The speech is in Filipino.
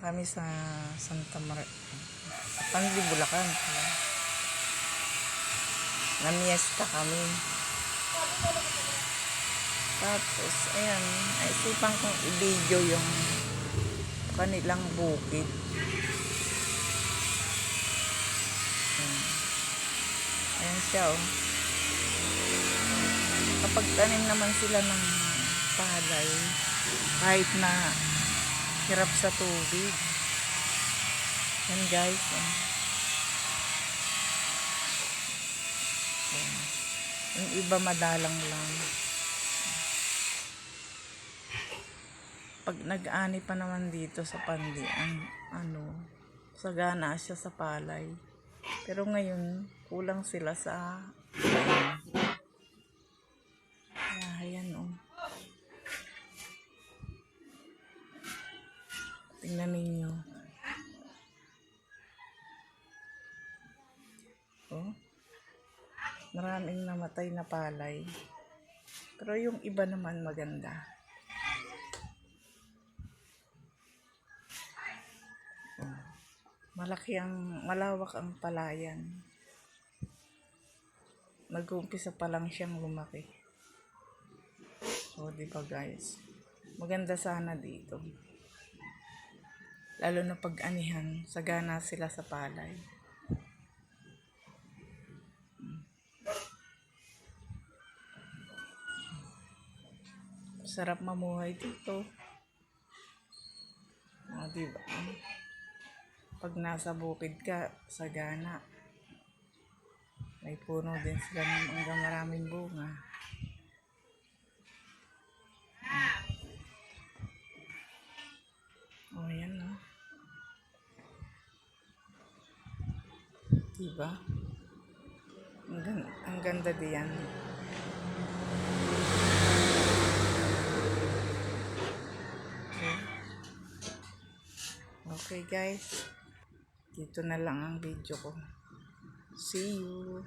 Pumunta kami sa Santa Maria. Pandi, Bulacan. Namiesta kami. Tapos, ayan, naisipan kong i-video yung kanilang bukid. Ayan siya, oh. Kapag tanim naman sila ng palay, kahit na hirap sa tubig. Yan guys. Oh. Ayan. Yung iba madalang lang. Pag nag-ani pa naman dito sa pandi, ang ano, sagana siya sa palay. Pero ngayon, kulang sila sa Ah, ayan oh. Tingnan ninyo. Oh. Maraming namatay na palay. Pero yung iba naman maganda. Oh. Malaki ang, malawak ang palayan. Nag-uumpisa pa lang siyang lumaki. So, di ba guys? Maganda sana dito. Lalo na pag anihan, sagana sila sa palay. Sarap mamuhay dito. O, di ba? Pag nasa bukid ka, sagana. May puno din sila ng maraming bunga. Diba? Ang, gan- ang ganda diyan. Okay. okay guys. Dito na lang ang video ko. See you.